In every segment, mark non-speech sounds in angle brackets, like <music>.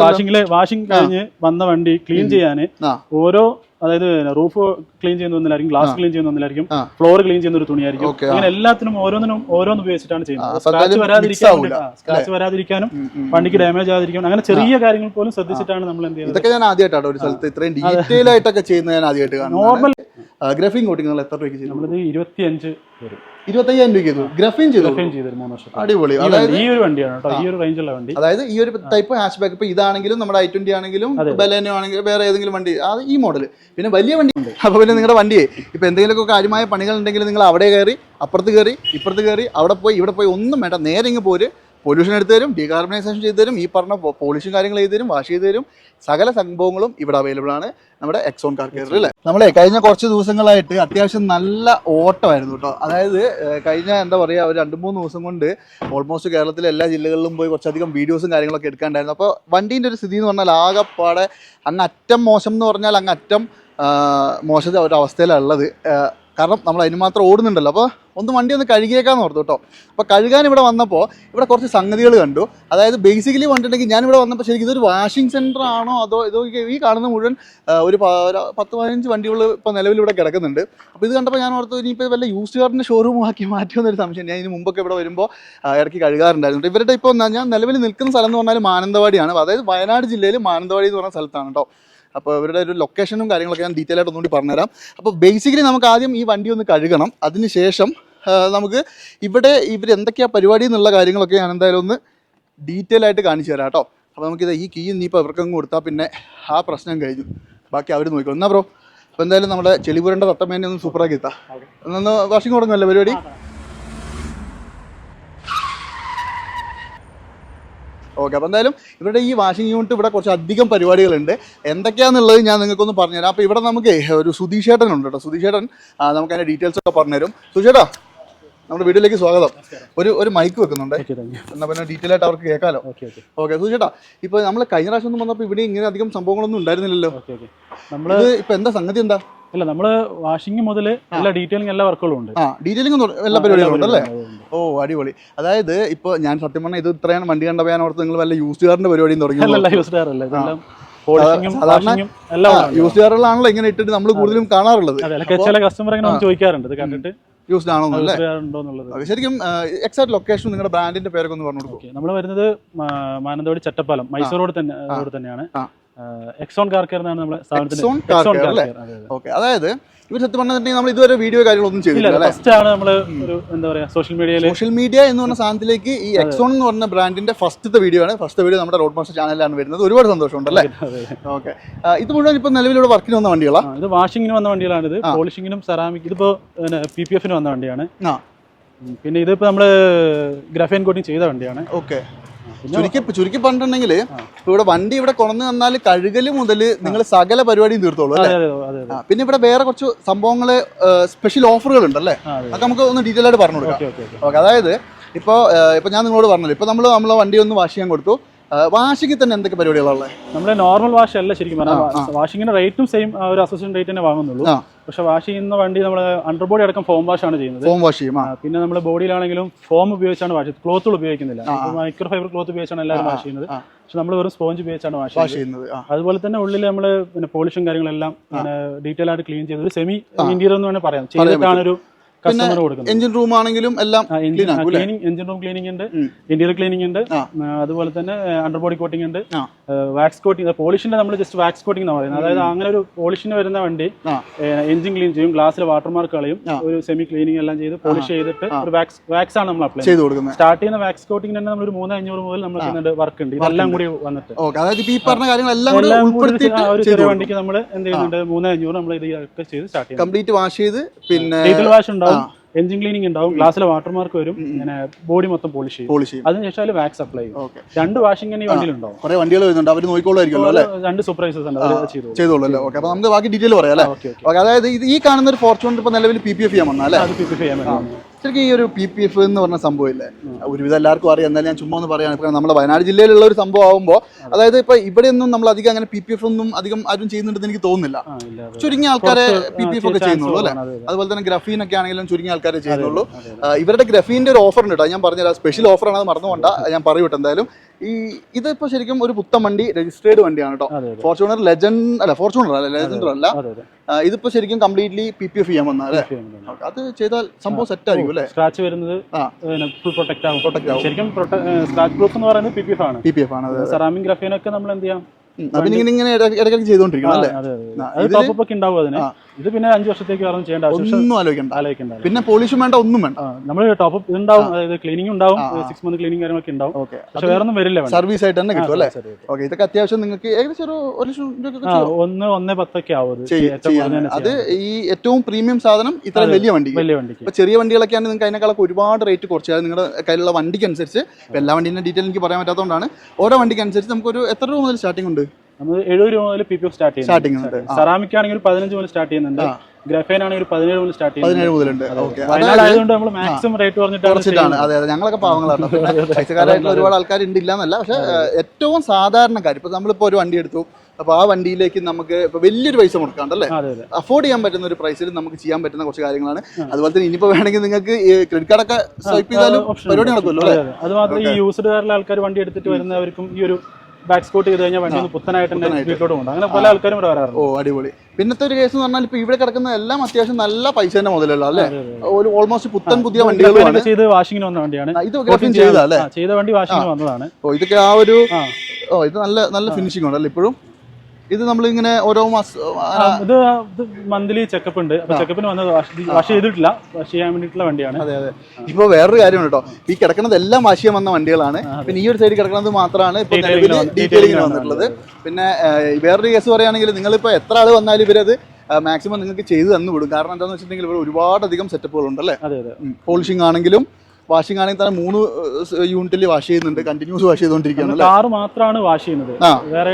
വാഷിംഗിൽ washing കഴിഞ്ഞ് വന്ന വണ്ടി ക്ലീൻ ചെയ്യാന് ഓരോ അതായത് റൂഫ് ക്ലീൻ ചെയ്യുന്ന ഒന്നിലായിരിക്കും ഗ്ലാസ് ക്ലീൻ ചെയ്യുന്ന ഒന്നിലായിരിക്കും ഫ്ലോർ ക്ലീൻ ചെയ്യുന്ന ഒരു തുണിയായിരിക്കും. അങ്ങനെ എല്ലാത്തിനും ഓരോന്നിനും ഓരോന്ന് ഉപയോഗിച്ചിട്ടാണ് ചെയ്യുന്നത്. സ്ക്രാച്ച് ആവൂല, സ്ക്രാച്ച് വരാതിരിക്കാനും. വണ്ടിക്ക് ഡാമേജ് ആകാതിരിക്കാനും അങ്ങനെ ചെറിയ കാര്യങ്ങൾ പോലും ശ്രദ്ധിച്ചിട്ടാണ് നമ്മൾ എന്ത് ചെയ്യുന്നത് ഇതൊക്കെ ഞാൻ ആദ്യമായിട്ടാണ് ഒരു സ്ഥലത്ത് ഇത്രയും ഡീറ്റെയിൽ ആയിട്ടൊക്കെ ചെയ്യുന്നത് ഞാൻ ആദ്യമായിട്ട് നോർമൽ ഗ്രഫിംഗ് കോട്ടിങ് നമ്മൾ എത്ര രൂപയ്ക്ക് നമ്മളിത് ഇരുപത്തിയഞ്ച് വരും. ഇരുപത്തയ്യായിരം രൂപയ്ക്ക് ചെയ്തു. ഗ്രഫിൻ ചെയ്തു. Refine ചെയ്തൊരു മൂന്ന് വർഷം അടിപൊളി. അതായത് ഈ ഒരു വണ്ടിയാണ് കേട്ടോ. ഈ ഒരു റേഞ്ചുള്ള വണ്ടി. അതായത് ഈ ഒരു ടൈപ്പ് ഹാഷ് ബാക്ക് ഇപ്പൊ ഇതാണെങ്കിലും നമ്മുടെ ഐ ട്വന്റി ആണെങ്കിലും ബലേനോ ആണെങ്കിലും വേറെ ഏതെങ്കിലും വണ്ടി അത് ഈ മോഡൽ പിന്നെ വലിയ വണ്ടി ഉണ്ട്. അപ്പൊ പിന്നെ നിങ്ങളുടെ വണ്ടിയെ ഇപ്പൊ എന്തെങ്കിലുമൊക്കെ കാര്യമായ പണികൾ ഉണ്ടെങ്കിൽ നിങ്ങൾ അവിടെ കയറി അപ്പുറത്ത് കയറി ഇപ്പുറത്ത് കയറി അവിടെ പോയി ഇവിടെ പോയി ഒന്നും വേണ്ട. നേരെ ഇങ്ങ് പോര്. പൊല്യൂഷൻ എടുത്തു തരും ഡീകാർബണൈസേഷൻ ചെയ്തു തരും ഈ പറഞ്ഞ പോളിഷും കാര്യങ്ങൾ ചെയ്തു തരും വാഷ് ചെയ്തു തരും. സകല സംഭവങ്ങളും ഇവിടെ അവൈലബിൾ ആണ് നമ്മുടെ എക്സോൺ കാർ കെയറിൽ അല്ലേ നമ്മളെ കഴിഞ്ഞ കുറച്ച് ദിവസങ്ങളായിട്ട് അത്യാവശ്യം നല്ല ഓട്ടമായിരുന്നു കേട്ടോ. അതായത് കഴിഞ്ഞ എന്താ പറയുക ഒരു രണ്ട് മൂന്ന് ദിവസം കൊണ്ട് ഓൾമോസ്റ്റ് കേരളത്തിലെ എല്ലാ ജില്ലകളിലും പോയി കുറച്ചധികം വീഡിയോസും കാര്യങ്ങളൊക്കെ എടുക്കാണ്ടായിരുന്നു. അപ്പോൾ വണ്ടീന്റെ ഒരു സ്ഥിതി എന്ന് പറഞ്ഞാൽ ആകെപ്പാടെ അങ്ങ് അറ്റം മോശം എന്ന് പറഞ്ഞാൽ അങ്ങ് അറ്റം മോശം ഒരു ഉള്ളത്. കാരണം നമ്മൾ അതിന് മാത്രം ഓടുന്നുണ്ടല്ലോ. അപ്പോൾ ഒന്ന് വണ്ടി ഒന്ന് കഴുകിയേക്കാന്ന് ഓർത്തു കേട്ടോ. അപ്പോൾ കഴുകാൻ ഇവിടെ വന്നപ്പോൾ ഇവിടെ കുറച്ച് സംഗതികൾ കണ്ടു. അതായത് ബേസിക്കലി വന്നിട്ടുണ്ടെങ്കിൽ ഞാൻ ഇവിടെ വന്നപ്പോൾ ശരിക്കും ഇതൊരു വാഷിംഗ് സെന്റർ ആണോ അതോ ഇതോ ഈ- കാണുന്ന മുഴുവൻ ഒരു പത്ത് പതിനഞ്ച് വണ്ടികൾ ഇപ്പോൾ നിലവിൽ ഇവിടെ കിടക്കുന്നുണ്ട്. അപ്പോൾ ഇത് കണ്ടപ്പോൾ ഞാൻ ഓർത്തു ഇനിയിപ്പോൾ വല്ല യൂസ് കാറിന്റെ ഷോറൂം ആക്കി മാറ്റുമെന്നൊരു സംശയം. ഞാൻ ഇതിന് മുമ്പൊക്കെ ഇവിടെ വരുമ്പോൾ ഇടയ്ക്ക് കഴുകാറുണ്ടായിരുന്നു. ഇവരുടെ ഇപ്പോൾ ഞാൻ നിലവിൽ നിൽക്കുന്ന സ്ഥലം എന്ന് പറഞ്ഞാൽ മാനന്തവാടിയാണ്. അതായത് വയനാട് ജില്ലയിൽ മാനന്തവാടി എന്ന് പറഞ്ഞ സ്ഥലത്താണ് കേട്ടോ. അപ്പോൾ ഇവരുടെ ഒരു ലൊക്കേഷനും കാര്യങ്ങളൊക്കെ ഞാൻ ഡീറ്റെയിൽ ആയിട്ട് ഒന്നുകൂടി പറഞ്ഞുതരാം. അപ്പോൾ ബേസിക്കലി നമുക്ക് ആദ്യം ഈ വണ്ടി ഒന്ന് കഴുകണം. അതിനുശേഷം ശേഷം നമുക്ക് ഇവിടെ ഇവർ എന്തൊക്കെയാണ് പരിപാടി എന്നുള്ള കാര്യങ്ങളൊക്കെ ഞാൻ എന്തായാലും ഒന്ന് ഡീറ്റെയിൽ ആയിട്ട് കാണിച്ചു തരാം കേട്ടോ. അപ്പോൾ നമുക്കിത് ഈ കീ ഇനിയിപ്പോൾ ഇവർക്കങ്ങ് കൊടുത്താൽ പിന്നെ ആ പ്രശ്നം കഴിഞ്ഞു. ബാക്കി അവർ നോക്കിക്കോ എന്നാ ബ്രോ അപ്പോൾ എന്തായാലും നമ്മുടെ ചെളിപുരന്റെ തത്തമേനെ ഒന്ന് സൂപ്പറാക്കി എത്താം ഒന്ന് വാഷിംഗ് തുടങ്ങുമല്ലേ പരിപാടി? ഓക്കെ അപ്പോൾ എന്തായാലും ഇവരുടെ ഈ വാഷിംഗ് യൂണിറ്റ് ഇവിടെ കുറച്ച് അധികം പരിപാടികളുണ്ട്. എന്തൊക്കെയാണെന്നുള്ളത് ഞാൻ നിങ്ങൾക്കൊന്ന് പറഞ്ഞുതരാം. അപ്പോൾ ഇവിടെ നമുക്ക് ഒരു സുധീഷേട്ടൻ ഉണ്ട് കേട്ടോ. സുധീഷേട്ടൻ നമുക്ക് അതിന്റെ ഡീറ്റെയിൽസ് ഒക്കെ പറഞ്ഞുതരും. സുധീഷേട്ടാ നമ്മുടെ വീട്ടിലേക്ക് സ്വാഗതം. ഒരു ഒരു മൈക്ക് വെക്കുന്നുണ്ട്. എന്നാൽ പിന്നെ ഡീറ്റെയിൽ ആയിട്ട് അവർക്ക് കേൾക്കാമല്ലോ ഓക്കെ ഓക്കെ ഓക്കെ സുധീഷേട്ടാ ഇപ്പോൾ നമ്മൾ കഴിഞ്ഞ പ്രാവശ്യം ഒന്നും വന്നപ്പോൾ ഇവിടെ ഇങ്ങനെ അധികം സംഭവങ്ങളൊന്നും ഉണ്ടായിരുന്നില്ലല്ലോ. ഓക്കെ ഓക്കെ നമ്മൾ ഇപ്പോൾ ഇപ്പൊ എന്താ സംഗതി എന്താ? അല്ല നമ്മൾ വാഷിംഗ് മുതൽ എല്ലാ ഡീറ്റെയിലിംഗ് എല്ലാ വർക്കുകളും ഉണ്ട്. ആ ഡീറ്റെയിലിംഗ് എല്ലാ പരിപാടികളും ഉണ്ടല്ലേ അല്ലേ? ഓ അടിപൊളി. അതായത് ഇപ്പൊ ഞാൻ സത്യം പറഞ്ഞാൽ ഇത് ഇത്രയാണ് വണ്ടി കണ്ടപ്പോൾ ഞാൻ ഓർത്ത് നിങ്ങൾ വല്ല യൂസ് കാറിന്റെ പരിപാടിയും തുടങ്ങി യൂസ് ചെയ്യാറില്ല ഇതെല്ലാം സാധാരണ-. യൂസ് കാറുകളാണല്ലോ ഇങ്ങനെ ഇട്ടിട്ട് നമ്മൾ കൂടുതലും കാണാറുള്ളത്. ചില കസ്റ്റമർ ഒന്ന് ചോദിക്കാറുണ്ട്. ഇത് കണ്ടിട്ട് യൂസ്ഡ് ആണോ ശരിക്കും എക്സാക്ട് ലൊക്കേഷൻ നിങ്ങളുടെ ബ്രാൻഡിന്റെ പേരൊക്കെ ഒന്ന് പറഞ്ഞു കൊടുക്കും നമ്മൾ വരുന്നത് മാനന്തവാടി ചട്ടപ്പാലം. മൈസൂർ റോഡ് തന്നെ റോഡ് തന്നെയാണ്. എക്സോൺ കാർ കെയർ എന്നാണ് നമ്മുടെ സ്ഥാപനത്തിന്റെ. ഓക്കെ അതായത് ഇവർ സത്യം പറഞ്ഞിട്ടുണ്ടെങ്കിൽ നമ്മൾ ഇതുവരെ വീഡിയോ കാര്യങ്ങളൊന്നും ചെയ്തില്ല ഫസ്റ്റ് ആണ് നമ്മൾ ഒരു എന്താ പറയാ സോഷ്യൽ മീഡിയയിൽ സോഷ്യൽ മീഡിയ എന്ന് പറഞ്ഞ സാധനത്തിലേക്ക് ഈ എക്സോൺ എന്ന് പറഞ്ഞ ബ്രാൻഡിന്റെ ഫസ്റ്റത്തെ വീഡിയോ ആണ്. ഫസ്റ്റ് വീഡിയോ നമ്മുടെ റോഡ് മാസ്റ്റർ ചാനലിലാണ് വരുന്നത്. ഒരുപാട് സന്തോഷമുണ്ട് അല്ലേ? ഓക്കെ ഇത് മുഴുവൻ ഇപ്പൊ നിലവിലൂടെ വർക്കിന് വന്ന വണ്ടികളാണ് ഇത് വാഷിങ്ങിന് വന്ന വണ്ടികളാണ് ഇത്. പോളിഷിങ്ങിനും സെറാമിക് ഇതിപ്പോ പി പി എഫിന് വന്ന വണ്ടിയാണ്. പിന്നെ ഇതിപ്പോ നമ്മൾ ഗ്രഫൈൻ കോട്ടിങ് ചെയ്ത വണ്ടിയാണ്. ഓക്കെ ചുരുക്കി ചുരുക്കി പറഞ്ഞിട്ടുണ്ടെങ്കിൽ ഇവിടെ വണ്ടി ഇവിടെ കൊണ്ടു തന്നാൽ കഴുകൽ മുതൽ നിങ്ങൾ സകല പരിപാടിയും തീർത്തോളൂ അല്ലേ? പിന്നെ ഇവിടെ വേറെ കുറച്ച് സംഭവങ്ങൾ സ്പെഷ്യൽ ഓഫറുകൾ ഉണ്ടല്ലേ അതൊക്കെ നമുക്ക് ഒന്ന് ഡീറ്റെയിൽ ആയിട്ട് പറഞ്ഞു കൊടുക്കാം. ഓക്കെ അതായത് ഇപ്പോൾ ഇപ്പോൾ ഞാൻ നിങ്ങളോട് പറഞ്ഞല്ലോ ഇപ്പോൾ നമ്മൾ നമ്മളെ വണ്ടി ഒന്ന് വാഷ് ചെയ്യാൻ കൊടുത്തു. വാഷിങ്ങിൽ തന്നെ എന്തൊക്കെ പരിപാടികളുള്ളത് നമ്മുടെ നോർമൽ വാഷ് അല്ല ശരിക്കും പറഞ്ഞാൽ വാഷിങ്ങിന്റെ റേറ്റും സെയിം ഒരു അസോസിയേഷൻ റേറ്റ് തന്നെ വാങ്ങുന്നുള്ളൂ. പക്ഷെ വാഷ് ചെയ്യുന്ന വണ്ടി നമ്മൾ അണ്ടർ ബോഡി അടക്കം ഫോം വാഷ് ആണ് ചെയ്യുന്നത് ഫോം വാഷ് ചെയ്യും പിന്നെ നമ്മൾ ബോഡിയിലാണെങ്കിലും ഫോം ഉപയോഗിച്ചാണ് വാഷ് ക്ലോത്തുകൾ ഉപയോഗിക്കുന്നില്ല. മൈക്രോ ഫൈബർ ക്ലോത്ത് ഉപയോഗിച്ചാണ് എല്ലാവരും വാഷ് ചെയ്യുന്നത്. പക്ഷെ നമ്മൾ വെറും സ്പോഞ്ച് ഉപയോഗിച്ചാണ് വാഷ് ചെയ്യുന്നത്. അതുപോലെ തന്നെ ഉള്ളിൽ നമ്മൾ പിന്നെ പോളിഷും കാര്യങ്ങളെല്ലാം ഡീറ്റെയിൽ ആയിട്ട് ക്ലീൻ ചെയ്ത് ഒരു സെമി ഇന്റീരിയർ എന്ന് വേണമെങ്കിൽ പറയാം. ചെയ്തിട്ടാണ് ഒരു കസ്റ്റമർ കൊടുക്കുന്നത് എഞ്ചിൻ റൂം ആണെങ്കിലും എല്ലാം ക്ലീനിങ് എഞ്ചിൻ റൂം ക്ലീനിങ് ഉണ്ട്. ഇന്റീരിയർ ക്ലീനിങ് ഉണ്ട്. അതുപോലെ തന്നെ അണ്ടർ ബോഡി കോട്ടിംഗ് ഉണ്ട്. വാക്സ് കോട്ടിങ് പോളിഷിന്റെ നമ്മൾ ജസ്റ്റ് വാക്സ് കോട്ടിങ് എന്ന് പറയുന്നത്. അതായത് അങ്ങനെ ഒരു പോളിഷിന് വരുന്ന വണ്ടി എഞ്ചിൻ ക്ലീൻ ചെയ്യും ഗ്ലാസ്സിൽ വാട്ടർമാർക്ക് കളയും ഒരു സെമി ക്ലീനിങ് എല്ലാം ചെയ്ത് പോളിഷ് ചെയ്തിട്ട് ഒരു വാക്സ് വാക്സ് ആണ് നമ്മൾ അപ്ലൈ ചെയ്ത് കൊടുക്കുന്നത്. സ്റ്റാർട്ട് ചെയ്യുന്ന വാക്സ് കോട്ടിംഗ് തന്നെ നമ്മൾ ഒരു മൂന്ന് അഞ്ഞൂറ് മുതൽ നമ്മൾ ചെയ്യുന്നുണ്ട് വർക്ക് ഉണ്ട്. ഇതെല്ലാം കൂടി വന്നിട്ട്. അതായത് ഈ പറഞ്ഞ കാര്യങ്ങളെല്ലാം ഒരു ചെറിയ വണ്ടിക്ക് നമ്മൾ എന്ത് ചെയ്യുന്നുണ്ട്? മൂന്ന് അഞ്ഞൂറ് നമ്മൾ ഇത് ചെയ്ത് സ്റ്റാർട്ട് ചെയ്യുന്നത് കംപ്ലീറ്റ് വാഷ് ചെയ്ത് പിന്നെ വാഷ് ഉണ്ടാവും. എഞ്ചിൻ ക്ലീനിങ് ഉണ്ടാവും ഗ്ലാസ്സിലെ വാട്ടർ മാർക്ക് വരും ഇങ്ങനെ ബോഡി മൊത്തം പോളിഷ് ചെയ്യും. പോളിഷ് ചെയ്യും. അതിനുശേഷം വാക്സ് അപ്ലൈ ചെയ്യും. രണ്ട് വാഷിംഗ് ഈ വണ്ടിയിലുണ്ടാവും. കുറെ വണ്ടികൾ വരുന്നുണ്ട്. അവർ നോക്കിക്കോളായിരിക്കും അല്ലേ? രണ്ട് സൂപ്പർവൈസേഴ്സ് ഉണ്ട് അവർ ചെയ്തു ചെയ്തോളൂ. അല്ലേ ഓക്കെ അപ്പോൾ നമുക്ക് ബാക്കി ഡീറ്റെയിൽ പറയാം അല്ലേ? ഓക്കെ അതായത് ഈ കാണുന്ന ഒരു ഫോർച്യൂണർ ഇപ്പൊ നിലവിൽ പി പി എഫ് ചെയ്യാൻ വന്നാൽ അല്ലേ? അത് പിപിഎഫ് ചെയ്യാൻ പറ്റും ശരിക്കും ഈ ഒരു പി പി എഫ് എന്ന് പറഞ്ഞ സംഭവം ഇല്ലേ? ഒരുവിധം എല്ലാവർക്കും അറിയാം. എന്നാലും ഞാൻ ചുമ്മാ ഒന്ന് പറയുകയാണ് ഇപ്പം നമ്മുടെ വയനാട് ജില്ലയിലുള്ള ഒരു സംഭവം ആകുമ്പോൾ അതായത് ഇപ്പൊ ഇവിടെയൊന്നും നമ്മൾ അധികം അങ്ങനെ പി പി എഫ് ഒന്നും അധികം ആരും ചെയ്യുന്നുണ്ടെന്ന് എനിക്ക് തോന്നുന്നില്ല. ചുരുങ്ങിയ ആൾക്കാരെ പി പി എഫ് ഒക്കെ ചെയ്യുന്നുള്ളൂ അല്ലേ. അതുപോലെ തന്നെ ഗ്രഫീൻ ഒക്കെ ആണെങ്കിലും ചുരുങ്ങിയ ആൾക്കാരെ ചെയ്യുന്നുള്ളൂ. ഇവരുടെ ഗ്രഫീന്റെ ഒരു ഓഫർ ഉണ്ട് കേട്ടോ. ഞാൻ പറഞ്ഞുതരാം. സ്പെഷ്യൽ ഓഫറാണ് അത് മറന്നുകൊണ്ട ഞാൻ പറയൂട്ടെ എന്തായാലും. ഈ ഇതിപ്പോ ശരിക്കും ഒരു പുത്തൻ വണ്ടി രജിസ്റ്റേർഡ് വണ്ടിയാണ് കേട്ടോ ഫോർച്യൂണർ ലെജൻഡ് അല്ല ഫോർച്യൂണർ അല്ല ലെജൻഡർ അല്ല. ഇതിപ്പോ ശരിക്കും കംപ്ലീറ്റ്ലി പി പി എഫ് ചെയ്യാൻ വന്ന അല്ലേ? Okay, അത് ചെയ്താൽ സംഭവം സെറ്റ് ആയിരിക്കും അല്ലേ? സ്ക്രാച്ച് വരുന്നത്. ഫുൾ പ്രൊട്ടക്ട് ആവും. പ്രൊട്ടക്ട് ആവും. ശരിക്കും സ്ക്രാച്ച് പ്രൂഫ് എന്ന് പറയുന്നത് പി പി എഫ് ആണ്. പി പി എഫ് ആണ് സെറാമിക് ഗ്രഫീനൊക്കെ നമ്മൾ എന്ത് ചെയ്യാം? ഇങ്ങനെ ഇങ്ങനെ ഇടയ്ക്ക് ഇടയ്ക്കിടയ്ക്ക് ചെയ്തോണ്ടിരിക്കണം അല്ലേ? ഉണ്ടാവും അതിന്. ഇത് പിന്നെ അഞ്ച് വർഷത്തേക്ക് വേറെ ചെയ്യേണ്ട ഒന്നും ആലോചിക്കണ്ട. ആലോചിക്കണ്ട. പിന്നെ പോളിഷും വേണ്ട ഒന്നും വേണ്ട. നമ്മൾ ടോപ്പ് ഉണ്ടാവും അതായത് ക്ലീനിങ് ഉണ്ടാവും. സിക്സ് മന്ത് ക്ലീനിങ് കാര്യങ്ങളൊക്കെ ഉണ്ടാവും. പക്ഷെ വേറെ ഒന്നും വരില്ല സർവീസ് ആയിട്ട് തന്നെ കിട്ടും അല്ലേ. ഓക്കെ ഇതൊക്കെ അത്യാവശ്യം നിങ്ങൾക്ക് ഏകദേശം ഒരു ഒരു ലക്ഷം. ഒന്ന് ഒന്നേ പത്തൊക്കെ ആവും അത്. ഈ ഏറ്റവും പ്രീമിയം സാധനം ഇത്ര വലിയ വണ്ടി വലിയ ഇപ്പൊ ചെറിയ ആണെങ്കിൽ നിങ്ങൾക്ക് അതിനേക്കാളൊക്കെ ഒരുപാട് റേറ്റ് കുറച്ച്. അതായത് നിങ്ങളുടെ കയ്യിലുള്ള വണ്ടിക്ക് അനുസരിച്ച് എല്ലാ വണ്ടീന്റെ ഡീറ്റെയിൽ എനിക്ക് പറയാൻ പറ്റാത്തതുകൊണ്ടാണ്. ഓരോ വണ്ടിക്ക് അനുസരിച്ച് നമുക്ക് ഒരു എത്ര രൂപ മുതൽ സ്റ്റാർട്ടിംഗ് ഉണ്ട്? നമ്മൾ എഴുപത് രൂപ മുതൽ പി പി എഫ് സ്റ്റാർട്ട് ചെയ്യുന്നുണ്ട്. സെറാമിക് ആണെങ്കിൽ ഒരു പതിനഞ്ച് മുതൽ സ്റ്റാർട്ട് ചെയ്യുന്നുണ്ട്. ഗ്രഫൈൻ ആണെങ്കിൽ പതിനേഴ് മുതൽ സ്റ്റാർട്ട് പതിനേഴ് മുതലുണ്ട്. ഓക്കെ ആയതുകൊണ്ട് നമ്മൾ മാക്സിമം റേറ്റ് പറഞ്ഞിട്ടാണ് അതെ അതെ. ഞങ്ങളൊക്കെ പാവങ്ങളാണ്. <laughs> പൈസക്കാരായിട്ടുള്ള ഒരുപാട് ആൾക്കാർ ഉണ്ട് ഇല്ലാന്നല്ല പക്ഷെ ഏറ്റവും സാധാരണക്കാർ ഇപ്പൊ നമ്മളിപ്പോ ഒരു വണ്ടി എടുത്തു. അപ്പൊ ആ വണ്ടിയിലേക്ക് നമുക്ക് ഇപ്പൊ വലിയൊരു പൈസ മുടക്കാണ്ടല്ലേ അഫോർഡ് ചെയ്യാൻ പറ്റുന്ന ഒരു പ്രൈസിൽ നമുക്ക് ചെയ്യാൻ പറ്റുന്ന കുറച്ച് കാര്യങ്ങളാണ്. അതുപോലെ തന്നെ ഇനിയിപ്പോ വേണമെങ്കിൽ നിങ്ങൾക്ക് ക്രെഡിറ്റ് കാർഡൊക്കെ സ്വൈപ്പ് ചെയ്താലും പരിപാടി നടക്കുമല്ലോ അതെ, അതെ. അത് മാത്രം ഈ യൂസ്ഡ് കാറിലെ ആൾക്കാർ വണ്ടി എടുത്തിട്ട് വരുന്നവർക്കും ഈ ഒരു ബാക്ക് സ്കോട്ട് ചെയ്ത് കഴിഞ്ഞാൽ വണ്ടി പുത്തനായിട്ട് തന്നെ വീട്ടിലോട്ട് അങ്ങനെ പല ആൾക്കാരും ഇവിടെ വരാറുണ്ട്. ഓ അടിപൊളി. പിന്നത്തെ ഒരു കേസ് എന്ന് പറഞ്ഞാൽ ഇപ്പൊ ഇവിടെ കിടക്കുന്ന എല്ലാം അത്യാവശ്യം നല്ല പൈസ തന്നെ മുതലുള്ള അല്ലേ. ഒരു ഓൾമോസ്റ്റ് പുത്തൻ പുതിയ വണ്ടികൾ വണ്ടികളുമാണ് ചെയ്ത് വാഷിങ്ങിന് വന്ന വണ്ടിയാണ്. ഇത് ചെയ്താ അല്ലേ? ചെയ്ത വണ്ടി വാഷിങ്ങിന് വന്നതാണ്. ഓ ഇതൊക്കെ ആ ഒരു ഓ ഇത് നല്ല നല്ല ഫിനിഷിംഗ് ഉണ്ടല്ലേ ഇപ്പോഴും? ഇത് നമ്മൾ ഇങ്ങനെ ഓരോ മാസം ഇത് മന്ത്ലി ചെക്കപ്പ് ഉണ്ട്. ചെക്കപ്പിന് വന്നത് വാഷ് ചെയ്തിട്ടില്ല. വാഷ് ചെയ്യാൻ വേണ്ടിയിട്ടുള്ള വണ്ടിയാണ്. അതെ അതെ. ഇപ്പൊ വേറൊരു കാര്യമാണ് കേട്ടോ. ഈ കിടക്കുന്നത് എല്ലാം വാശിയം വന്ന വണ്ടികളാണ്. പിന്നെ ഈ ഒരു സൈഡിൽ കിടക്കുന്നത് മാത്രമാണ് ഇപ്പൊ നിലവിൽ ഡീറ്റെയിലിംഗ് വന്നിട്ടുള്ളത്. പിന്നെ വേറൊരു കേസ് പറയുകയാണെങ്കിൽ നിങ്ങളിപ്പോ എത്ര ആൾ വന്നാലും ഇവരത് മാക്സിമം നിങ്ങൾക്ക് ചെയ്തു തന്നു വിടും. കാരണം എന്താണെന്ന് വെച്ചിട്ടുണ്ടെങ്കിൽ ഇവിടെ ഒരുപാടധികം സെറ്റപ്പുകൾ ഉണ്ടല്ലേ? അതെ അതെ. പോളിഷിംഗ് ആണെങ്കിലും വാഷിംഗ് ആണെങ്കിൽ തന്നെ മൂന്ന് യൂണിറ്റിൽ വാഷ് ചെയ്യുന്നുണ്ട്. കണ്ടിന്യൂസ് വാഷ് ചെയ്തുകൊണ്ടിരിക്കുകയാണ് കാറ് മാത്രമാണ് വാഷ് ചെയ്യുന്നത്. വേറെ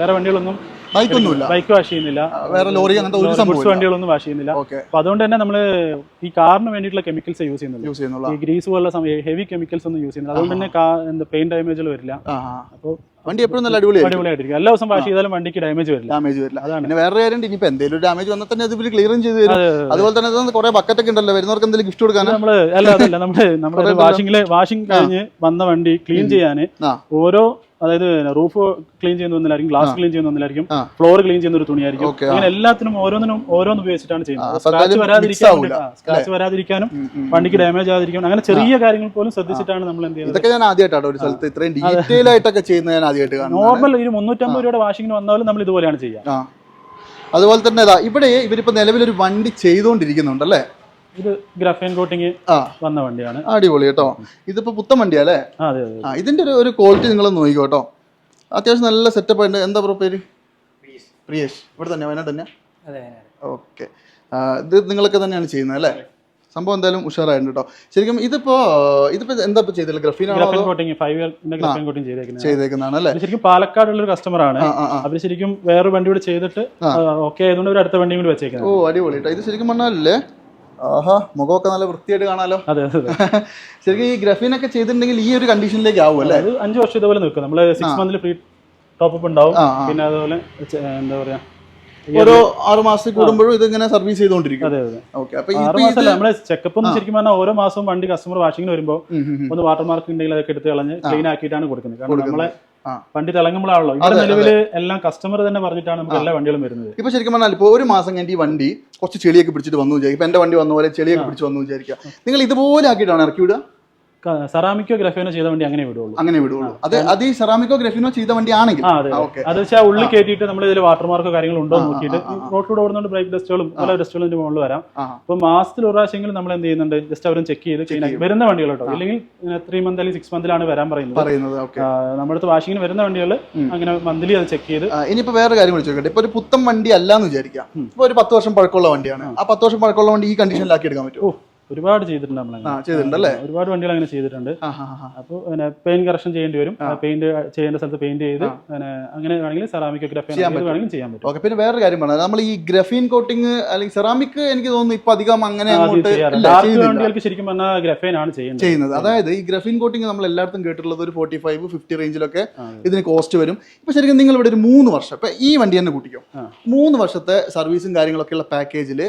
വേറെ വണ്ടികളൊന്നും ബൈക്കൊന്നുമില്ല. ബൈക്ക് വാഷ് ചെയ്യുന്നില്ല. വേറെ ലോറി അങ്ങനത്തെ ഒരു സംഭവം വണ്ടികളൊന്നും വാഷ് ചെയ്യുന്നില്ല. അപ്പൊ അതുകൊണ്ട് തന്നെ നമ്മൾ ഈ കാറിന് വേണ്ടിയിട്ടുള്ള കെമിക്കൽസ് യൂസ് ചെയ്യുന്നുള്ളൂ. ഈ ഗ്രീസ് പോലുള്ള ഹെവി കെമിക്കൽസ് ഒന്നും യൂസ് ചെയ്യുന്നില്ല. അതുകൊണ്ട് തന്നെ പെയിൻ എന്താ പെയിന്റ് വരില്ല. അപ്പോൾ വണ്ടി എപ്പോഴും നല്ല അടിപൊളിയായിരിക്കും. എല്ലാ ദിവസം വാഷ് ചെയ്താലും വണ്ടിക്ക് ഡാമേജ് വരില്ല. ഡാമേജ് വരില്ല. അതാണ്. പിന്നെ വേറെ കാര്യം ഇനിയിപ്പോ എന്തെങ്കിലും ഡാമേജ് വന്നാൽ തന്നെ അത് ക്ലിയറും ചെയ്ത് തരും. അതെ, അതെ, അതുപോലെ തന്നെ കുറെ ബക്കറ്റ് ഒക്കെ ഉണ്ടല്ലോ. വരുന്നവർക്ക് എന്തെങ്കിലും ഗിഫ്റ്റ് കൊടുക്കാൻ നമ്മൾ അല്ല അതല്ല. നമ്മൾ നമ്മുടെ വാഷിംഗിൽ വാഷിംഗ് കഴിഞ്ഞ് വന്ന വണ്ടി ക്ലീൻ ചെയ്യാന് ഓരോ അതായത് റൂഫ് ക്ലീൻ ചെയ്യുന്ന ഒന്നിലായിരിക്കും ഗ്ലാസ് ക്ലീൻ ചെയ്യുന്ന ഒന്നിലായിരിക്കും ഫ്ലോർ ക്ലീൻ ചെയ്യുന്ന ഒരു തുണിയായിരിക്കും. അങ്ങനെ എല്ലാത്തിനും ഓരോന്നിനും ഓരോന്ന് ഉപയോഗിച്ചിട്ടാണ് ചെയ്യുന്നത്. സ്ക്രാച്ച് ആവൂല, സ്ക്രാച്ച് വരാതിരിക്കാനും. വണ്ടിക്ക് ഡാമേജ് ആകാതിരിക്കാനും അങ്ങനെ ചെറിയ കാര്യങ്ങൾ പോലും ശ്രദ്ധിച്ചിട്ടാണ് നമ്മൾ എന്ത് ചെയ്യുന്നത്. ഇതൊക്കെ ഞാൻ ആദ്യമായിട്ടാണ് ഒരു സ്ഥലത്ത് ഇത്രയും ഡീറ്റെയിൽ ആയിട്ടൊക്കെ ചെയ്യുന്നത് ഞാൻ ആദ്യമായിട്ട് നോർമൽ ഒരു മുന്നൂറ്റമ്പത് രൂപയുടെ വാഷിങ്ങിന് വന്നാലും നമ്മൾ ഇതുപോലെയാണ് ചെയ്യുക. അതുപോലെ തന്നെ ഇവിടെ ഇവരിപ്പോ നിലവിലൊരു വണ്ടി ചെയ്തുകൊണ്ടിരിക്കുന്നുണ്ടല്ലേ ഇത് ഗ്രഫൈൻ കോട്ടിങ് വന്ന വണ്ടിയാണ്. അടിപൊളി കേട്ടോ. ഇതിപ്പോ പുത്തൻ വണ്ടിയല്ലേ അല്ലേ? അതെ അതെ. ഇതിന്റെ ഒരു ഒരു ക്വാളിറ്റി നിങ്ങൾ നോക്കിക്കോ കേട്ടോ. അത്യാവശ്യം നല്ല സെറ്റപ്പ് ഉണ്ട് എന്താ പറയുക പേര്? പ്രിയേഷ്. ഇവിടെ തന്നെ വയനാട് തന്നെ ഓക്കെ. ഇത് നിങ്ങളൊക്കെ തന്നെയാണ് ചെയ്യുന്നത് അല്ലേ? സംഭവം എന്തായാലും ഉഷാറായിട്ടുണ്ട് കേട്ടോ. ശരിക്കും ഇതിപ്പോ ഇതിപ്പോ എന്താ ചെയ്തത്? ചെയ്തേക്കുന്നതാണ്. അല്ലേ? ശരിക്കും പാലക്കാടുള്ള ഒരു കസ്റ്റമർ ആണ് അവർ ശരിക്കും വേറൊരു വണ്ടി കൂടെ ചെയ്തിട്ട് ഓക്കെ ആയതുകൊണ്ട് ഒരു അടുത്ത വണ്ടിയും കൂടി വെച്ചേക്കുന്നത് ഓ അടിപൊളി കേട്ടോ. ഇത് ശരിക്കും പറഞ്ഞാലല്ലേ ആഹാ മുഖമൊക്കെ നല്ല വൃത്തിയായിട്ട് കാണാലോ? അതെ അതെ <laughs> ശരിക്കും ഈ ഗ്രഫീനൊക്കെ ചെയ്തിട്ടുണ്ടെങ്കിൽ ഈ ഒരു കണ്ടീഷനിലേക്ക് ആവും അല്ലേ? അത് അഞ്ച് വർഷം ഇതുപോലെ നിൽക്കും. നമ്മൾ സിക്സ് മന്തിൽ ഫ്രീ ടോപ്പ് അപ്പ് ഉണ്ടാവും. പിന്നെ അതുപോലെ എന്താ പറയാ ഓരോ ആറ് മാസത്തിൽ കൂടുമ്പോഴും ഇത് ഇങ്ങനെ സർവീസ് ചെയ്തുകൊണ്ടിരിക്കും. അതെ അതെ. ഓക്കെ അപ്പൊ മാസമല്ല ചെക്കപ്പ് ശരിക്കും പറഞ്ഞാൽ ഓരോ മാസവും വണ്ടി കസ്റ്റമർ വാഷിങ്ങിന് വരുമ്പോൾ. ഒന്ന് വാട്ടർ മാർക്ക് ഉണ്ടെങ്കിൽ അതൊക്കെ എടുത്ത് കളഞ്ഞ് ക്ലീൻ ആക്കിയിട്ടാണ് കൊടുക്കുന്നത്. കാരണം നമ്മളെ. വണ്ടി തിളങ്ങുമ്പോഴാണല്ലോ ഇവിടെ നിലവിൽ എല്ലാം കസ്റ്റമർ തന്നെ പറഞ്ഞിട്ടാണ് നമുക്ക് എല്ലാ വണ്ടികളും വരുന്നത്. ഇപ്പൊ ശരിക്കും പറഞ്ഞാൽ ഇപ്പൊ ഒരു മാസം കഴിഞ്ഞ് ഈ വണ്ടി കുറച്ച് ചെളിയൊക്കെ പിടിച്ചിട്ട് വന്നു വിചാരിക്കും. ഇപ്പൊ എന്റെ വണ്ടി വന്ന പോലെ ചെളിയൊക്കെ പിടിച്ച് വന്നു വിചാരിക്കുക. നിങ്ങൾ ഇതുപോലെ ആക്കിയിട്ടാണ് ഇറക്കി വിടുക? സെറാമിക്കോ ഗ്രഫീനോ ചെയ്ത വണ്ടി അങ്ങനെ വിടുള്ളൂ. അങ്ങനെ വിടുള്ളൂ. അത് അത് ഈ സെറാമിക്കോ ഗ്രഫീനോ ചെയ്ത വണ്ടി ആണെങ്കിൽ. അതെ വെച്ചാൽ ഉള്ളിൽ കയറ്റിയിട്ട് നമ്മൾ ഇതിൽ വാട്ടർ മാർക്കോ കാര്യങ്ങളോ ഉണ്ടോ നോക്കിയിട്ട് റോഡിലൂടെ ഓടുന്നുണ്ട് ബ്രേക്ക് ഡസ്റ്റുകളും പല ഡസ്റ്റുകളും ഇതിന്റെ മുകളിൽ വരാം. അപ്പൊ മാസത്തിൽ ഒരു പ്രാവശ്യമെങ്കിലും നമ്മൾ എന്ത് ചെയ്യുന്നുണ്ട്? ജസ്റ്റ് അവരും ചെക്ക് ചെയ്ത് ക്ലീൻ ആക്കി. വരുന്ന വണ്ടികൾ കേട്ടോ ഇല്ലെങ്കിൽ ത്രീ മന്ത് അല്ലെങ്കിൽ സിക്സ് മന്തിലാണ് വരാൻ പറയുന്നത്. നമ്മുടെ അടുത്ത് വാഷിങ്ങിന് വരുന്ന വണ്ടികൾ അങ്ങനെ മന്ത്ലി അത് ചെക്ക് ചെയ്ത് ഇനിയിപ്പോ വേറെ കാര്യം ചോദിക്കട്ടെ. ഇപ്പൊ ഒരു പുത്തൻ വണ്ടി അല്ലാന്ന് വിചാരിക്കാം. ഇപ്പൊ ഒരു പത്ത് വർഷം പഴക്കമുള്ള വണ്ടിയാണ്. ആ. പത്ത് വർഷം പഴക്കമുള്ള വണ്ടി ഈ കണ്ടീഷനിലാക്കി എടുക്കാൻ പറ്റുമോ? ഒരുപാട് ചെയ്തിട്ടുണ്ട് നമ്മൾ ആ ചെയ്തിട്ടുണ്ടല്ലേ? ഒരുപാട് വണ്ടികൾ അങ്ങനെ ചെയ്തിട്ടുണ്ട്. അപ്പോൾ പെയിന്റ് കറക്ഷൻ ചെയ്യേണ്ടി വരും. പെയിന്റ് ചെയ്യേണ്ട സ്ഥലത്ത് പെയിന്റ് ചെയ്ത് അങ്ങനെ വേണമെങ്കിൽ സെറാമിക് ഗ്രാഫി വേണമെങ്കിൽ ചെയ്യാൻ പറ്റും. ഓക്കെ പിന്നെ വേറൊരു കാര്യം പറഞ്ഞത്. നമ്മൾ ഈ ഗ്രഫീൻ കോട്ടിങ് അല്ലെങ്കിൽ സെറാമിക് എനിക്ക് തോന്നുന്നു ഇപ്പൊ അധികം അങ്ങനെ. വണ്ടികൾക്ക് ശരിക്കും പറഞ്ഞാൽ ഗ്രഫീൻ ആണ് ചെയ്യുന്നത്. ചെയ്യുന്നത്. അതായത് ഈ ഗ്രഫീൻ കോട്ടിങ് നമ്മൾ എല്ലായിടത്തും കേട്ടിട്ടുള്ളത് ഒരു ഫോർട്ടി ഫൈവ് ഫിഫ്റ്റി റേഞ്ചിലൊക്കെ ഇതിന് കോസ്റ്റ് വരും. ഇപ്പൊ ശരിക്കും നിങ്ങൾ ഇവിടെ ഒരു മൂന്ന് വർഷം ഇപ്പൊ ഈ വണ്ടി തന്നെ കൂട്ടിക്കോ. മൂന്ന് വർഷത്തെ സർവീസും കാര്യങ്ങളൊക്കെ ഉള്ള പാക്കേജിൽ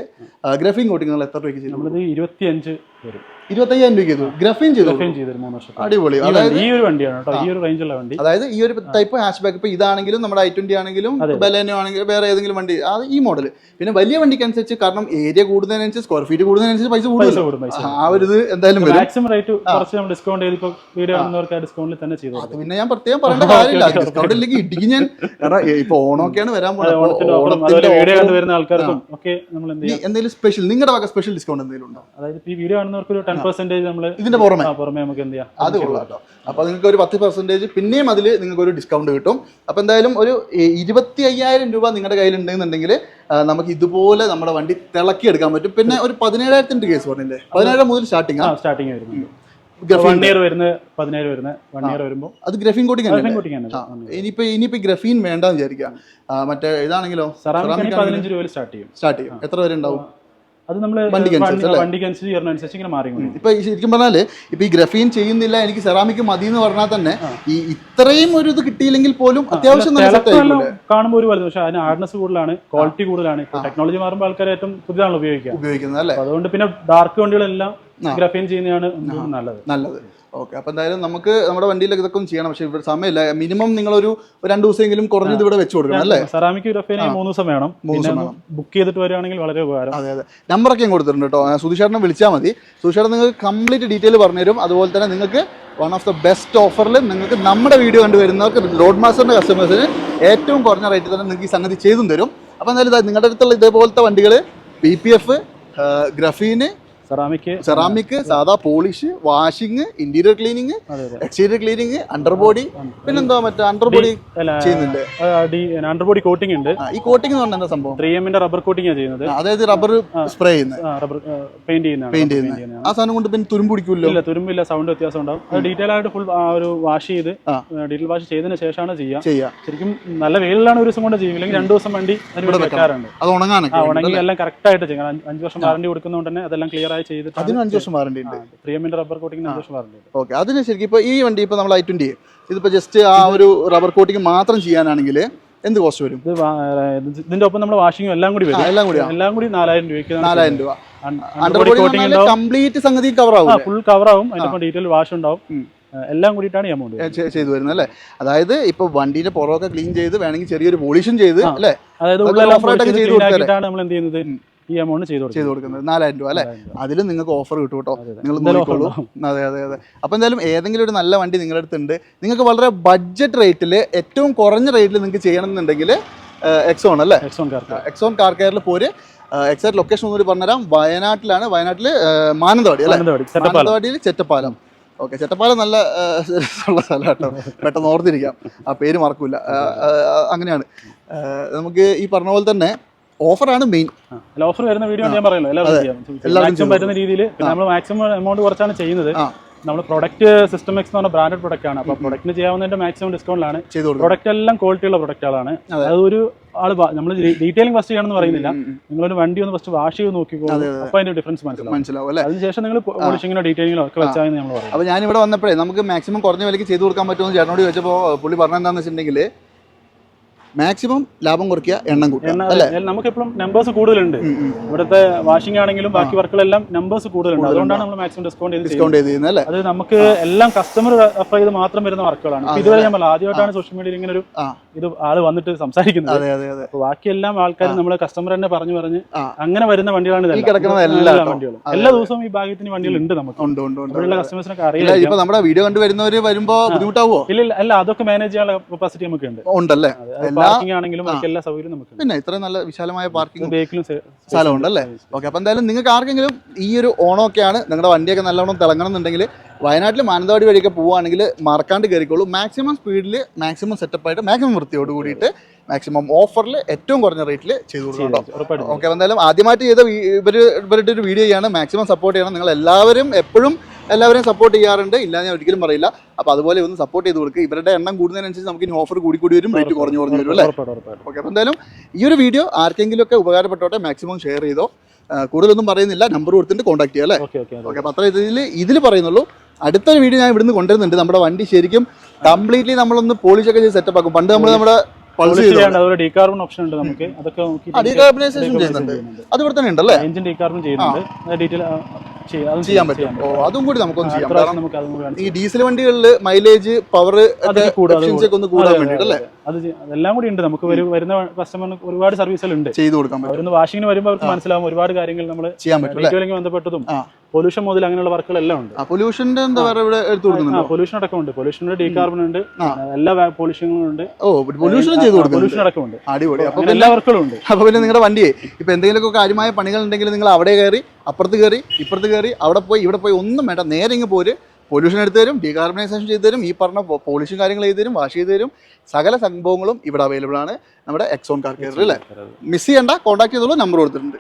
ഗ്രഫീൻ കോട്ടിങ് നിങ്ങൾ എത്ര രൂപയ്ക്ക് ചെയ്യും നമ്മളിത് ഇരുപത്തിയഞ്ച് വരും. ഇരുപത്തയ്യായിരം രൂപയ്ക്ക് ചെയ്തു ഗ്രഫീൻ ചെയ്തു ഗ്രാഫൈൻ ചെയ്തൊരു മൂന്ന് വർഷം അടിപൊളി. അതായത് ഈ ഒരു വണ്ടിയാണ് കേട്ടോ. ഈ ഒരു റേഞ്ചുള്ള വണ്ടി. അതായത് ഈ ഒരു ടൈപ്പ് ഹാച്ച് ബാക്ക് ഇപ്പൊ ഇതാണെങ്കിലും നമ്മുടെ ഐ ട്വന്റി ആണെങ്കിലും ബലേനോ ആണെങ്കിലും വേറെ ഏതെങ്കിലും വണ്ടി അത് ഈ മോഡൽ പിന്നെ വലിയ വണ്ടിക്ക് അനുസരിച്ച് കാരണം ഏരിയ കൂടുന്നതിനനുസരിച്ച് സ്ക്വയർ ഫീറ്റ് കൂടുന്നതിനനുസരിച്ച് പൈസ കൂടുതൽ ആ ഒരു ഇത് എന്തായാലും മാക്സിമം റേറ്റ് കുറച്ച് നമ്മൾ ഡിസ്കൗണ്ട് ചെയ്ത് ഇപ്പോൾ വീഡിയോ കാണുന്നവർക്ക് ആ ഡിസ്കൗണ്ടിൽ തന്നെ ചെയ്തു അത് പിന്നെ ഞാൻ പ്രത്യേകം പറയേണ്ട <laughs> കാര്യമില്ല. ഡിസ്കൗണ്ട് ഇല്ലെങ്കിൽ ഇടിക്കും ഞാൻ. കാരണം ഇപ്പൊ ഓണമൊക്കെയാണ് വരാൻ പോകുന്നത്. വീഡിയോ കണ്ടുവരുന്ന ആൾക്കാർക്കും ഒക്കെ നമ്മൾ എന്തെങ്കിലും സ്പെഷ്യൽ നിങ്ങളുടെ വക സ്പെഷ്യൽ ഡിസ്കൗണ്ട് എന്തെങ്കിലും ഉണ്ടോ? അതായത് ഈ വീഡിയോ കാണുന്നവർക്ക് ഒരു ടെൻ പെർസെന്റേജ് നമ്മൾ ഇതിന്റെ പുറമെ. പുറമെ നമുക്ക് എന്ത് ചെയ്യാം? അത് കൊള്ളാം കേട്ടോ. അപ്പൊ നിങ്ങൾക്ക് ഒരു പത്ത് പെർസെന്റേജ് പിന്നെയും അതിൽ നിങ്ങൾക്ക് ഒരു ഡിസ്കൗണ്ട് കിട്ടും. അപ്പോൾ എന്തായാലും ഒരു ഇരുപത്തി അയ്യായിരം രൂപ നിങ്ങളുടെ കയ്യിൽ ഉണ്ടെന്നുണ്ടെങ്കിൽ നമുക്ക് ഇതുപോലെ നമ്മുടെ വണ്ടി തിളക്കി എടുക്കാൻ പറ്റും. പിന്നെ ഒരു പതിനേഴായിരത്തിന്റെ കേസ് പറഞ്ഞില്ലേ? പതിനേഴ് മുതൽ സ്റ്റാർട്ടിംഗ് ആ? സ്റ്റാർട്ടിങ് ആയിരുന്നു വൺ ഇയർ വരുന്ന പതിനേഴ് വരുന്ന വൺ ഇയർ വരുമ്പോൾ അത് ഗ്രഫീൻ കോട്ടിംഗ് ഇനിയിപ്പോ ഇനിയിപ്പോ ഗ്രഫീൻ വേണ്ടെന്ന് വിചാരിക്കാം മറ്റേ ഇതാണെങ്കിലോ? പതിനഞ്ച് സ്റ്റാർട്ട് ചെയ്യും. സ്റ്റാർട്ട് ചെയ്യും. എത്ര വരെ ഉണ്ടാവും? അത് നമ്മൾ വണ്ടിക്ക് അനുസരിച്ച് ഇങ്ങനെ മാറി. ഇപ്പൊ ശരിക്കും പറഞ്ഞാൽ ഇപ്പൊ ഈ ഗ്രഫീൻ ചെയ്യുന്നില്ല എനിക്ക് സെറാമിക് മതി എന്ന് പറഞ്ഞാൽ തന്നെ ഈ ഇത്രയും ഒരു ഇത് കിട്ടിയില്ലെങ്കിൽ പോലും അത്യാവശ്യം കാണുമ്പോൾ ഒരു വലുത് പക്ഷെ അതിന് ഹാർഡ്നസ് കൂടുതലാണ് ക്വാളിറ്റി കൂടുതലാണ്. ടെക്നോളജി മാറുമ്പോൾ ആൾക്കാർ ഏറ്റവും പുതിയതാണല്ലോ ഉപയോഗിക്കുക. ഉപയോഗിക്കുന്നത് അതുകൊണ്ട് പിന്നെ ഡാർക്ക് വണ്ടികളെല്ലാം ഗ്രഫീൻ ചെയ്യുന്നതാണ് നല്ലത്. നല്ലത്. ഓക്കെ അപ്പൊ എന്തായാലും നമുക്ക് നമ്മുടെ വണ്ടിയിലൊക്കെ ഇതൊക്കെ ചെയ്യണം. പക്ഷെ ഇവിടെ സമയമില്ല. മിനിമം നിങ്ങൾ ഒരു രണ്ട് ദിവസമെങ്കിലും കുറഞ്ഞത് ഇവിടെ വെച്ച് കൊടുക്കണം അല്ലേ? സെറാമിക് മൂന്ന് ദിവസം വേണം. മൂന്ന് ദിവസം ബുക്ക് ചെയ്തിട്ട് വരികയാണെങ്കിൽ വളരെ ഉപകാരം. അതെ അതെ. നമ്പറൊക്കെ ഞാൻ കൊടുത്തിട്ടുണ്ട് കേട്ടോ. സുധിഷേട്ടനെ വിളിച്ചാൽ മതി. സുധിഷേട്ടൻ നിങ്ങൾക്ക് കംപ്ലീറ്റ് ഡീറ്റെയിൽ പറഞ്ഞുതരും അതുപോലെ തന്നെ നിങ്ങൾക്ക് വൺ ഓഫ് ദ ബെസ്റ്റ് ഓഫറിൽ നിങ്ങൾക്ക് നമ്മുടെ വീഡിയോ കണ്ടുവരുന്നവർക്ക് റോഡ് മാസ്റ്ററിന്റെ കസ്റ്റമേഴ്സിന് ഏറ്റവും കുറഞ്ഞ റേറ്റിൽ തന്നെ നിങ്ങൾക്ക് ഈ സംഗതി ചെയ്തും തരും. അപ്പോൾ എന്തായാലും നിങ്ങളുടെ അടുത്തുള്ള ഇതേപോലത്തെ വണ്ടികൾ പി പി എഫ് ഗ്രഫീന് സെറാമിക് സെറാമിക് സാധാ polish washing interior cleaning exterior cleaning underbody പിന്നെന്താ മറ്റേ അണ്ടർ ബോഡി അല്ല ചെയ്യുന്നുണ്ട്? അണ്ടർ ബോഡി കോട്ടിംഗ് ഉണ്ട്. ഈ കോട്ടിംഗ് എന്ന് പറഞ്ഞാൽ എന്താ സംഭവം? ത്രീ എമ്മിന്റെ റബ്ബർ കോട്ടിംഗ് ചെയ്യുന്നത്. അതായത് റബ്ബർ സ്പ്രേ ചെയ്യുന്നത് റബ്ബർ പെയിന്റ് ചെയ്യുന്നതാണ് പെയിന്റ് ചെയ്യുന്ന. ചെയ്യുന്നത് ആ സാധനം കൊണ്ട് പിന്നെ തുരുമ്പ് പിടിക്കില്ല ഇല്ല തുരുമ്പില്ല സൗണ്ട് വ്യത്യാസം ഉണ്ടാവും. അത് ഡീറ്റെയിൽ ആയിട്ട് ഫുൾ ഒരു വാഷ് ചെയ്ത്. ഡീറ്റെയിൽ വാഷ് ചെയ്തതിന് ശേഷമാണ് ചെയ്യുക ചെയ്യാം. ശരിക്കും നല്ല വെയിലാണ് ഒരു ദിവസം കൊണ്ട് ചെയ്യും ഇല്ലെങ്കിൽ രണ്ടു ദിവസം വണ്ടി വെക്കാറുണ്ട്. അത് ഉണങ്ങാനൊക്കെ. ഉണങ്ങി എല്ലാം കറക്റ്റ് ആയിട്ട് ചെയ്യണം. അഞ്ച് വർഷം വാറണ്ടി കൊടുക്കുന്നതുകൊണ്ട് തന്നെ അതെല്ലാം ക്ലിയർ ആയി ചെയ്തിട്ട് അതിനും അഞ്ച് വർഷം വാറണ്ടി ഉണ്ട്. ത്രീ എമ്മിന്റെ റബ്ബർ കോട്ടിംഗ് അഞ്ച് വർഷം വാറണ്ടി ഉണ്ട്. ഓക്കെ അതിന് ശരിക്കും ഇപ്പോൾ ഈ വണ്ടി ഇപ്പോൾ നമ്മൾ ഐ ട്വന്റി ഇതിപ്പോൾ ജസ്റ്റ് ആ ഒരു റബ്ബർ കോട്ടിംഗ് മാത്രം ചെയ്യാനാണെങ്കിൽ എന്ത് കോസ്റ്റ് വരും? ഇതിന്റെ ഒപ്പം നമ്മൾ വാഷിംഗും എല്ലാം കൂടി വരും. എല്ലാം കൂടി എല്ലാം കൂടി നാലായിരം രൂപയ്ക്ക് നാലായിരം രൂപ. കംപ്ലീറ്റ് സംഗതി കവർ ആവും ഫുൾ കവർ ആവും. അതിന്റെ ഡീറ്റെയിൽ വാഷ് ഉണ്ടാവും. എല്ലാം കൂടിയിട്ടാണ് എമൗണ്ട് ചെയ്തു വരുന്നത് അല്ലേ? അതായത് ഇപ്പൊ വണ്ടിന്റെ പുറമൊക്കെ ക്ലീൻ ചെയ്ത് വേണമെങ്കിൽ ചെറിയൊരു പോളിഷൻ ചെയ്ത് അല്ലേ? അതായത് നമ്മൾ എന്ത് ചെയ്യുന്നത്? ഈ എമൗണ്ട് ചെയ്ത് ചെയ്ത് കൊടുക്കുന്നത് നാലായിരം രൂപ അല്ലേ? അതിലും നിങ്ങൾക്ക് ഓഫർ കിട്ടും കേട്ടോ. നിങ്ങൾ നോക്കിക്കോളൂ. അതെ അതെ അതെ. അപ്പൊ എന്തായാലും ഏതെങ്കിലും ഒരു നല്ല വണ്ടി നിങ്ങളുടെ അടുത്തുണ്ട് നിങ്ങൾക്ക് വളരെ ബഡ്ജറ്റ് റേറ്റിൽ ഏറ്റവും കുറഞ്ഞ റേറ്റിൽ നിങ്ങൾക്ക് ചെയ്യണമെന്നുണ്ടെങ്കിൽ എക്സോൺ അല്ലേ? എക്സോൺ കാർ എക്സോൺ കാർ കെയറിൽ പോര്. എക്സാക്ട് ലൊക്കേഷൻ ഒന്നുകൂടി പറഞ്ഞുതരാം. വയനാട്ടിലാണ്. വയനാട്ടിൽ മാനന്തവാടി അല്ലേ? മാനന്തവാടിയിൽ ചെറ്റപ്പാലം. ഓക്കെ ചെറ്റപ്പാലം നല്ല ഉള്ള സ്ഥലം കേട്ടോ പെട്ടെന്ന് ഓർത്തിരിക്കാം. ആ പേര് മറക്കൂല. അങ്ങനെയാണ്. നമുക്ക് ഈ പറഞ്ഞ പോലെ തന്നെ ഓഫറാണ് മെയിൻ അല്ല ഓഫർ വരുന്ന വീഡിയോ ഞാൻ പറയുന്നത് എല്ലാവർക്കും പറ്റുന്ന രീതിയിൽ നമ്മൾ മാക്സിമം എമൗണ്ട് കുറച്ചാണ് ചെയ്യുന്നത്. നമ്മൾ പ്രൊഡക്റ്റ് സിസ്റ്റം എക്സ് എന്ന് പറഞ്ഞ ബ്രാൻഡഡ് പ്രൊഡക്റ്റ് ആണ്. അപ്പോൾ പ്രൊഡക്റ്റിന് ചെയ്യാവുന്നതിന്റെ മാക്സിമം ഡിസ്കൗണ്ടിലാണ് പ്രൊഡക്റ്റ് എല്ലാം ക്വാളിറ്റി ഉള്ള പ്രൊഡക്റ്റുകളാണ് അതൊരു ആൾ ആൾ നമ്മൾ ഡീറ്റെയിലിംഗ് ഫസ്റ്റ് ചെയ്യണമെന്ന് പറയുന്നില്ല. നിങ്ങളൊരു വണ്ടി ഒന്ന് ഫസ്റ്റ് വാഷ് ചെയ്ത് നോക്കിക്കോളൂ. അപ്പൊ അതിന്റെ ഡിഫറൻസ് മനസ്സിലാവും. അതിനുശേഷം നിങ്ങൾ പോളിഷിങ്ങിനോ ഡീറ്റെയിലിംഗിലോ ഒക്കെ വെച്ചാൽ നമ്മൾ പറയും അപ്പോൾ ഇവിടെ വന്നപ്പോഴേ നമുക്ക് മാക്സിമം കുറഞ്ഞ വിലയ്ക്ക് ചെയ്തു കൊടുക്കാൻ പറ്റുമെന്ന് ചേട്ടനോട് ചോദിച്ചപ്പോൾ പുള്ളി പറഞ്ഞെന്താണെന്ന് വെച്ചിട്ടുണ്ടെങ്കിൽ മാക്സിമം ലാഭം കുറയ്ക്കുക എണ്ണം കൂട്ടുക അല്ലേ? നമുക്ക് എപ്പോഴും നമ്പേഴ്സ് കൂടുതലുണ്ട്. ഇവിടുത്തെ വാഷിംഗ് ആണെങ്കിലും ബാക്കി വർക്കുകളെല്ലാം നമ്പേഴ്സ് കൂടുതലുണ്ട്. അതുകൊണ്ടാണ് നമ്മൾ മാക്സിമം ഡിസ്കൗണ്ട് ചെയ്ത് ഡിസ്കൗണ്ട് ചെയ്ത് അല്ലേ? അത് നമുക്ക് എല്ലാം കസ്റ്റമർ റെഫർ ചെയ്ത് മാത്രം വരുന്ന വർക്കുകളാണ് ഇതുവരെ നമ്മൾ ആദ്യമായിട്ടാണ് സോഷ്യൽ മീഡിയയിൽ ഇങ്ങനെ ഒരു ഇത് ആൾ വന്നിട്ട് സംസാരിക്കുന്നത്. അതെ അതെ അതെ. ബാക്കി എല്ലാം ആൾക്കാർ നമ്മളെ കസ്റ്റമർ തന്നെ പറഞ്ഞു പറഞ്ഞ് അങ്ങനെ വരുന്ന വണ്ടികളാണ് എല്ലാ. വണ്ടികളും. എല്ലാ ദിവസവും ഈ ഭാഗ്യത്തിന് വണ്ടികൾ ഉണ്ട് നമുക്ക് കസ്റ്റമേഴ്സിനൊക്കെ അറിയില്ല ഇപ്പൊ നമ്മുടെ വീഡിയോ കണ്ടു വരുന്നവര് വരുമ്പോ ബുദ്ധിമുട്ടാവോ? ഇല്ല ഇല്ല, അല്ല അതൊക്കെ മാനേജ് ചെയ്യാനുള്ള കപ്പാസിറ്റി നമുക്ക് ഉണ്ട് ഉണ്ടല്ലേ പാർക്കിംഗ് ആണെങ്കിലും എല്ലാ നമുക്ക് പിന്നെ ഇത്രയും നല്ല വിശാലമായ പാർക്കിംഗ് ബേക്കിലും സ്ഥലമുണ്ട് അല്ലേ? ഓക്കെ അപ്പൊ എന്തായാലും നിങ്ങൾക്ക് ആർക്കെങ്കിലും ഈ ഒരു ഓണമൊക്കെയാണ് നിങ്ങളുടെ വണ്ടിയൊക്കെ നല്ലോണം തിളങ്ങണം എന്നുണ്ടെങ്കിൽ വയനാട്ടിൽ മാനന്തവാടി വഴിയൊക്കെ പോവുകയാണെങ്കിൽ മറക്കാണ്ട് കയറിക്കോളൂ. മാക്സിമം സ്പീഡിൽ മാക്സിമം സെറ്റപ്പായിട്ട് മാക്സിമം വൃത്തിയോട് കൂടിയിട്ട് മാക്സിമം ഓഫറിൽ ഏറ്റവും കുറഞ്ഞ റേറ്റിൽ ചെയ്തു കൊടുക്കണം ഓക്കെ എന്തായാലും ആദ്യമായിട്ട് ചെയ്ത ഇവർ ഇവർ ഇവരുടെ ഒരു വീഡിയോ ചെയ്യാണ്. മാക്സിമം സപ്പോർട്ട് ചെയ്യണം. നിങ്ങൾ എല്ലാവരും എപ്പോഴും എല്ലാവരെയും സപ്പോർട്ട് ചെയ്യാറുണ്ട്. ഇല്ല ഞാൻ ഒരിക്കലും പറയില്ല. അപ്പോൾ അതുപോലെ ഒന്ന് സപ്പോർട്ട് ചെയ്ത് കൊടുക്കുക ഇവരുടെ എണ്ണം കൂടുന്നതിനനുസരിച്ച് നമുക്ക് ഇനി ഓഫർ കൂടി കൂടി വരും. റേറ്റ് കുറഞ്ഞു കുറഞ്ഞു വരും അല്ലേ? ഓക്കെ അപ്പോൾ എന്തായാലും ഈ ഒരു വീഡിയോ ആർക്കെങ്കിലും ഒക്കെ ഉപകാരപ്പെട്ടോട്ടെ മാക്സിമം ഷെയർ ചെയ്തോ. കൂടുതലൊന്നും പറയുന്നില്ല. നമ്പർ കൊടുത്തിട്ട് കോൺടാക്ട് ചെയ്യാം അല്ലേ? ഓക്കെ അപ്പോൾ അത്ര ഇതിൽ ഇതിൽ പറയുന്നുള്ളൂ. അടുത്തൊരു വീഡിയോ ഞാൻ ഇവിടുന്ന് കൊണ്ടുവരുന്നുണ്ട്. നമ്മുടെ വണ്ടി ശരിക്കും കംപ്ലീറ്റ്ലി നമ്മളൊന്ന് പോളിഷൊക്കെ ചെയ്ത് സെറ്റപ്പ് ആക്കും. പണ്ട് നമ്മൾ നമ്മുടെ ഡീകാർബൺ ഓപ്ഷൻ ഉണ്ട് നമുക്ക്. അതൊക്കെ ഡീകാർബണൈസേഷൻ ചെയ്യുന്നുണ്ട്. അത് ഇവിടെ തന്നെ ഉണ്ടല്ലേ? എഞ്ചിൻ ഡീകാർബൺ ചെയ്യുന്നുണ്ട്. ഡീറ്റെയിൽ ചെയ്യാൻ പറ്റും. ഓ അതും കൂടി നമുക്കൊന്ന് ചെയ്യാം. കാരണം ഈ ഡീസൽ വണ്ടികളിൽ മൈലേജ് പവർ ഒക്കെ ഒന്ന് കൂടാൻ അല്ലേ? അതെ. അതെല്ലാം കൂടി ഉണ്ട്. നമുക്ക് വരുന്ന കസ്റ്റമറിന് ഒരുപാട് സർവീസുകൾ ഉണ്ട്. ചെയ്തു കൊടുക്കാൻ പറ്റും. അവരൊന്ന് വാഷിങ്ങിന് വരുമ്പോൾ അവർക്ക് മനസ്സിലാവും ഒരുപാട് കാര്യങ്ങൾ നമ്മൾ ചെയ്യാൻ പറ്റും ബന്ധപ്പെട്ടതും. പൊല്യൂഷൻ മുതൽ അങ്ങനെയുള്ള വർക്കുകളെല്ലാം ഉണ്ട്. പൊല്യൂഷന്റെ എന്താ പറയുക ഇവിടെ എടുത്തു പൊല്യൂഷൻ അടക്കമുണ്ട് പൊല്യൂഷന്റെ ഡീകാർബൺ ഉണ്ട്. എല്ലാ പൊല്യൂഷനും ഉണ്ട്. ഓ പൊല്യൂഷൻ ചെയ്തു കൊടുക്കും പൊല്യൂഷൻ അടക്കമുണ്ട് അടിപൊളി. അപ്പൊ എല്ലാ വർക്കുകളും ഉണ്ട്. അപ്പൊ പിന്നെ നിങ്ങളുടെ വണ്ടിയെ ഇപ്പൊ എന്തെങ്കിലുമൊക്കെ കാര്യമായ പണികൾ ഉണ്ടെങ്കിൽ നിങ്ങൾ അവിടെ കയറി അപ്പുറത്ത് കയറി ഇപ്പുറത്ത് കയറി അവിടെ പോയി ഇവിടെ പോയി ഒന്നും വേണ്ട. നേരെ ഇങ്ങ് പോര്. പൊല്യൂഷൻ എടുത്തു തരും ഡീകാർബണൈസേഷൻ ചെയ്തു തരും ഈ പറഞ്ഞ പോളിഷും കാര്യങ്ങൾ ചെയ്തു തരും വാഷ് ചെയ്തു തരും സകല സംഭവങ്ങളും ഇവിടെ അവൈലബിൾ ആണ് നമ്മുടെ എക്സോൺ കാർ കെയറിൽ അല്ലേ മിസ് ചെയ്യണ്ട കോൺടാക്ട് ചെയ്തോളൂ നമ്പർ കൊടുത്തിട്ടുണ്ട്.